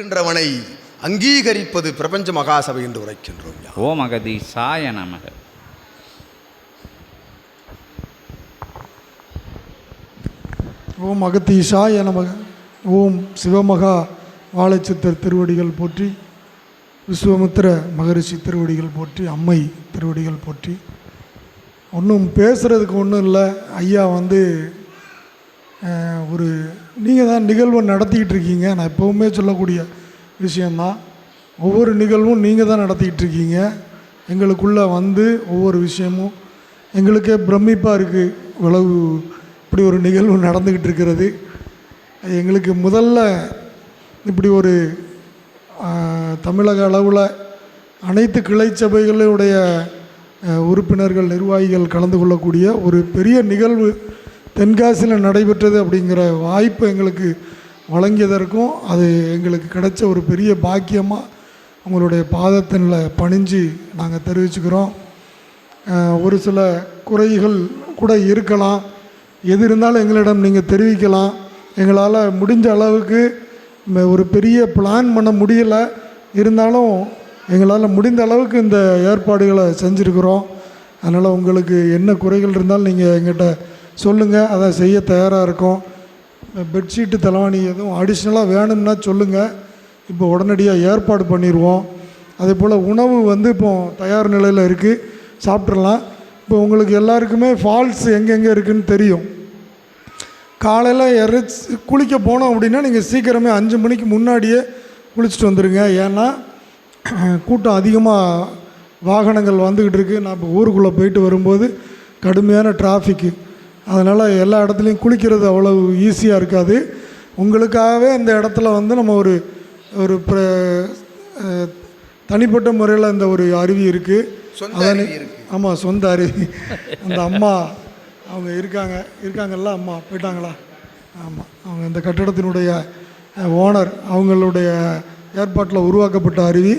இருக்கின்றவனை அங்கீகரிப்பது பிரபஞ்ச மகாசபை என்று உரைக்கின்றோம். ஓம் அகதீசாய நமக. ஓம் அகத்தீஷாய நமக. ஓம் சிவமகா வாழைச்சித்தர் திருவடிகள் போற்றி விஸ்வமித்திர மகரிஷி திருவடிகள் போற்றி அம்மை திருவடிகள் போற்றி. ஒன்றும் பேசுகிறதுக்கு ஒன்றும் இல்லை. ஐயா வந்து ஒரு நீங்கள் தான் நிகழ்வை நடத்திக்கிட்டு இருக்கீங்க. நான் எப்போவுமே சொல்லக்கூடிய விஷயந்தான் ஒவ்வொரு நிகழ்வும் நீங்கள் தான் நடத்திக்கிட்டு இருக்கீங்க. எங்களுக்குள்ளே வந்து ஒவ்வொரு விஷயமும் எங்களுக்கே பிரமிப்பாக இருக்குது இவ்வளவு இப்படி ஒரு நிகழ்வு நடந்துக்கிட்டு இருக்கிறது. எங்களுக்கு முதல்ல இப்படி ஒரு தமிழக அளவில் அனைத்து கிளை சபைகளுடைய உறுப்பினர்கள் நிர்வாகிகள் கலந்து கொள்ளக்கூடிய ஒரு பெரிய நிகழ்வு தென்காசியில் நடைபெற்றது அப்படிங்கிற வாய்ப்பு எங்களுக்கு வழங்கியதற்கும் அது எங்களுக்கு கிடைச்ச ஒரு பெரிய பாக்கியமாக உங்களுடைய பாதத்தினில் பணிஞ்சு நாங்கள் தெரிவிச்சுக்கிறோம். ஒரு சில குறைகள் கூட இருக்கலாம். எது இருந்தாலும் எங்களிடம் நீங்கள் தெரிவிக்கலாம். எங்களால் முடிஞ்ச அளவுக்கு ஒரு பெரிய பிளான் பண்ண முடியலை. இருந்தாலும் எங்களால் முடிந்த அளவுக்கு இந்த ஏற்பாடுகளை செஞ்சுருக்குறோம். அதனால் உங்களுக்கு என்ன குறைகள் இருந்தாலும் நீங்கள் எங்கிட்ட சொல்லுங்கள் அதை செய்ய தயாராக இருக்கோம். பெட்ஷீட்டு தலைவாணி எதுவும் அடிஷ்னலாக வேணும்னா சொல்லுங்கள் இப்போ உடனடியாக ஏற்பாடு பண்ணிடுவோம் அதே போல் உணவு வந்து இப்போ தயார் நிலையில் இருக்குது சாப்பிட்றலாம் இப்போ உங்களுக்கு எல்லாருக்குமே ஃபால்ஸ் எங்கெங்கே இருக்குதுன்னு தெரியும். காலையில் இறைச்சி குளிக்க போனோம் அப்படின்னா நீங்கள் சீக்கிரமே அஞ்சு மணிக்கு முன்னாடியே குளிச்சுட்டு வந்துடுங்க ஏன்னா கூட்டம் அதிகமாக வாகனங்கள் வந்துக்கிட்டு இருக்குது நான் இப்போ ஊருக்குள்ளே போயிட்டு வரும்போது கடுமையான டிராஃபிக்கு அதனால் எல்லா இடத்துலையும் குளிக்கிறது அவ்வளவு ஈஸியாக இருக்காது. உங்களுக்காகவே அந்த இடத்துல வந்து நம்ம ஒரு ஒரு பிர- தனிப்பட்ட முறையில் அந்த ஒரு அருவி இருக்குது இருக்கு. ஆமாம் சொந்த அருவி. அந்த அம்மா அவங்க இருக்காங்க இருக்காங்கல்ல அம்மா போயிட்டாங்களா? ஆமாம் அவங்க இந்த கட்டடத்தினுடைய ஓனர் அவங்களுடைய ஏற்பாட்டில் உருவாக்கப்பட்ட அருவி.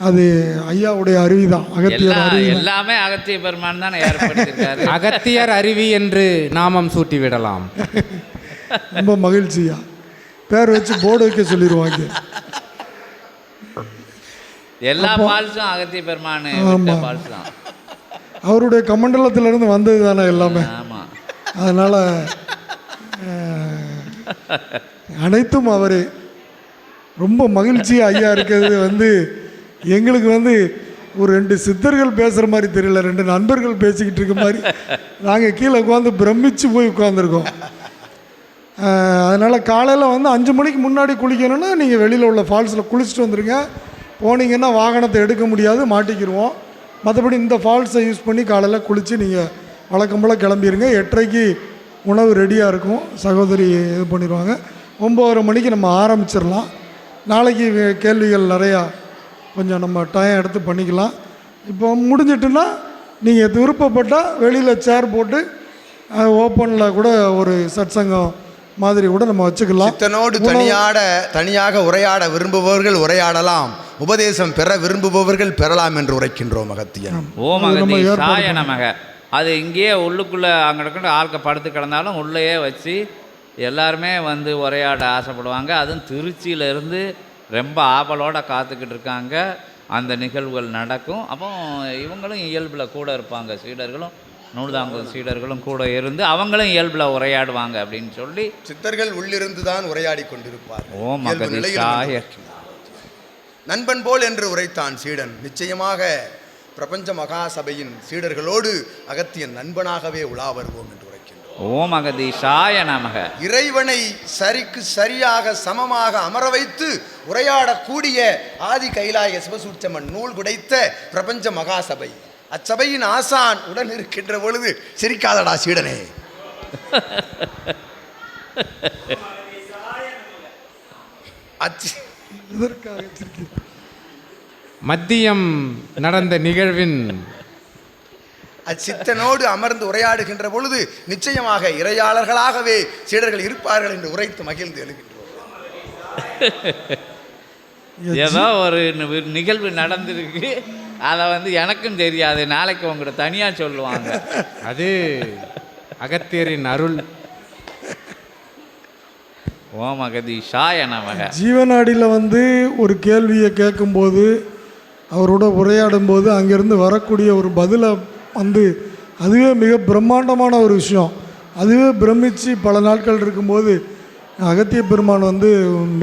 அது ஐயாவுடைய அருவி தான் அகத்தியர். எல்லாமே அகத்திய பெருமான் தானே ஏற்படுத்தியிருக்காரு. அகத்தியர் அருவி என்று நாமம் சூட்டி விடலாம் ரொம்ப மகிழ்ச்சியா? பேர் வச்சு போர்டு வைக்க சொல்லிடுவாங்க எல்லா பால்ஸும் அகத்திய பெருமான் விட்ட பால்ஸ் தான் அவருடைய கமண்டலத்திலிருந்து வந்தது தானே எல்லாமே. ஆமா. அதனால் அனைத்தும் அவரே. ரொம்ப மகிழ்ச்சியாக ஐயா இருக்கிறது வந்து எங்களுக்கு வந்து ஒரு ரெண்டு சித்தர்கள் பேசுகிற மாதிரி தெரியல ரெண்டு நண்பர்கள் பேசிக்கிட்டு இருக்க மாதிரி. நாங்கள் கீழே உட்காந்து பிரமிச்சு போய் உட்காந்துருக்கோம் அதனால் காலையில் வந்து அஞ்சு மணிக்கு முன்னாடி குளிக்கணும்னா நீங்கள் வெளியில் உள்ள ஃபால்ஸில் குளிச்சுட்டு வந்துடுங்க போனீங்கன்னா வாகனத்தை எடுக்க முடியாது மாட்டிக்கிடுவோம் மற்றபடி இந்த ஃபால்ஸை யூஸ் பண்ணி காலையில் குளித்து நீங்கள் வழக்கம் போல் கிளம்பிடுங்க எட்டரைக்கு உணவு ரெடியாக இருக்கும். சகோதரி இது பண்ணிடுவாங்க. ஒம்பதரை மணிக்கு நம்ம ஆரம்பிச்சிடலாம். நாளைக்கு வே- கேள்விகள் நிறையா கொஞ்சம் நம்ம டைம் எடுத்து பண்ணிக்கலாம். இப்போ முடிஞ்சிட்டுன்னா நீங்கள் விருப்பப்பட்டால் வெளியில் சேர் போட்டு ஓப்பனில் கூட ஒரு சத்சங்கம் மாதிரி கூட நம்ம வச்சுக்கலாம். சித்தனோடு தனியாட தனியாக உரையாட விரும்புபவர்கள் உரையாடலாம். உபதேசம் பெற விரும்புபவர்கள் பெறலாம் என்று உரைக்கின்றோம் அகத்தியன். ஓம் நமக. அது இங்கேயே உள்ளுக்குள்ளே அங்கே இருக்கிற ஆட்கள் படுத்து கிடந்தாலும் உள்ளேயே வச்சு எல்லாருமே வந்து உரையாட ஆசைப்படுவாங்க. அதுவும் திருச்சியில இருந்து ரொம்ப ஆவலோட காத்துக்கிட்டு இருக்காங்க அந்த நிகழ்வுகள் நடக்கும். அப்போ இவங்களும் இயல்பில் கூட இருப்பாங்க. சீடர்களும் நூல்தாங்கும் சீடர்களும் கூட இருந்து அவங்களும் இயல்பில் உரையாடுவாங்க அப்படின்னு சொல்லி சித்தர்கள் உள்ளிருந்து தான் உரையாடி கொண்டிருப்பார் அகதீசாய நண்பன் போல் என்று உரைத்தான் சீடன். நிச்சயமாக பிரபஞ்ச மகாசபையின் சீடர்களோடு அகத்தியன் நண்பனாகவே உலா வருவோம் என்று ஓம் அகதீசாய நமக இறைவனை சரிக்கு சரியாக சமமாக அமர வைத்து உரையாடக்கூடிய ஆதி கைலாய சிவசூட்சமன் நூல் குடைத்த பிரபஞ்ச மகாசபை அச்சபையின் ஆசான் உடன் இருக்கின்ற பொழுது சிரிக்காதடா சீடனே. மத்தியம் நடந்த நிகழ்வின் அச்சித்தனோடு அமர்ந்து உரையாடுகின்ற பொழுது நிச்சயமாக இறையாளர்களாகவே சீடர்கள் இருப்பார்கள் என்று உரைத்து மகிழ்ந்து எழுகின்றோம். ஏதோ ஒரு நிகழ்வு நடந்திருக்கு. அதை வந்து எனக்கும் தெரியாது. நாளைக்கு உங்கள்கிட்ட தனியாக சொல்லுவாங்க. அது அகத்தியரின் அருள். ஓம் அகதீஷாய நமக. ஜீவநாடியில் வந்து ஒரு கேள்வியை கேட்கும்போது அவரோட உரையாடும்போது அங்கேருந்து வரக்கூடிய ஒரு பதிலை வந்து அதுவே மிக பிரம்மாண்டமான ஒரு விஷயம். அதுவே பிரமிச்சு பல நாட்கள் இருக்கும்போது அகத்திய பெருமான் வந்து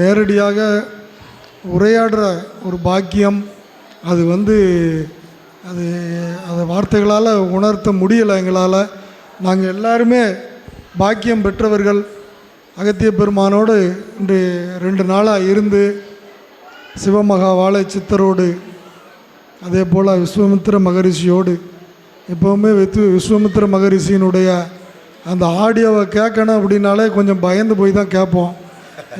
நேரடியாக உரையாடுற ஒரு பாக்கியம். அது வந்து அது அதை வார்த்தைகளால் உணர்த்த முடியலை எங்களால். நாங்கள் எல்லாருமே பாக்கியம் பெற்றவர்கள். அகத்திய பெருமானோடு இன்று ரெண்டு நாளாக இருந்து சிவமகா வாழை சித்தரோடு அதே போல் விஸ்வமித்திர மகரிஷியோடு எப்போவுமே வித்து விஸ்வமித்திர மகரிஷியினுடைய அந்த ஆடியோவை கேட்கணும் அப்படின்னாலே கொஞ்சம் பயந்து போய் தான் கேட்போம்.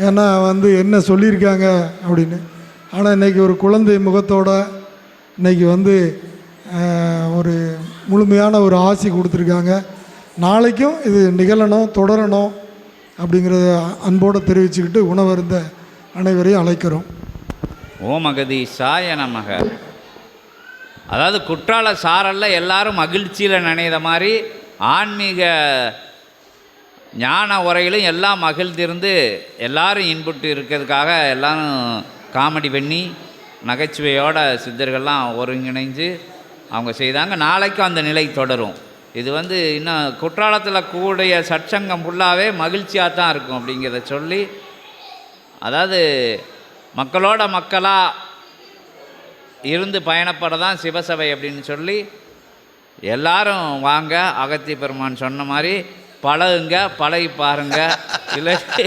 ஏன்னா வந்து என்ன சொல்லியிருக்காங்க அப்படின்னு. ஆனால் இன்றைக்கி ஒரு குழந்தை முகத்தோட இன்றைக்கி வந்து ஒரு முழுமையான ஒரு ஆசி கொடுத்துருக்காங்க. நாளைக்கும் இது நிகழணும் தொடரணும் அப்படிங்கிறத அன்போடு தெரிவிச்சுக்கிட்டு உணவருந்த அனைவரையும் அழைக்கிறோம். ஓம் அகதீஷாய நமக. அதாவது குற்றால சாரல்ல எல்லாரும் மகிழ்ச்சியில் நினைத மாதிரி ஆன்மீக ஞான உரையிலும் எல்லாம் மகிழ்ந்திருந்து எல்லாரும் இன்புட்டு இருக்கிறதுக்காக எல்லாரும் காமெடி பண்ணி நகைச்சுவையோட சித்தர்கள்லாம் ஒருங்கிணைஞ்சு அவங்க செய்தாங்க. நாளைக்கும் அந்த நிலை தொடரும். இது வந்து இன்னும் குற்றாலத்தில் கூடிய சற்சங்கம் ஃபுல்லாகவே மகிழ்ச்சியாக தான் இருக்கும் அப்படிங்கிறத சொல்லி அதாவது மக்களோட மக்களாக இருந்து பயணப்பட தான் சிவசபை அப்படின்னு சொல்லி எல்லாரும் வாங்க அகத்தி பெருமான் சொன்ன மாதிரி பழகுங்க பழகி பாருங்க. இல்லாட்டி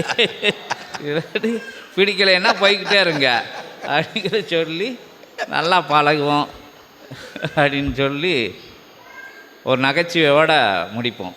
இல்லாட்டி பிடிக்கலைன்னா போய்கிட்டே இருங்க. அப்படிங்கிற சொல்லி நல்லா பழகுவோம் அப்படின்னு சொல்லி ஒரு நகைச்சுவையோட முடிப்போம்.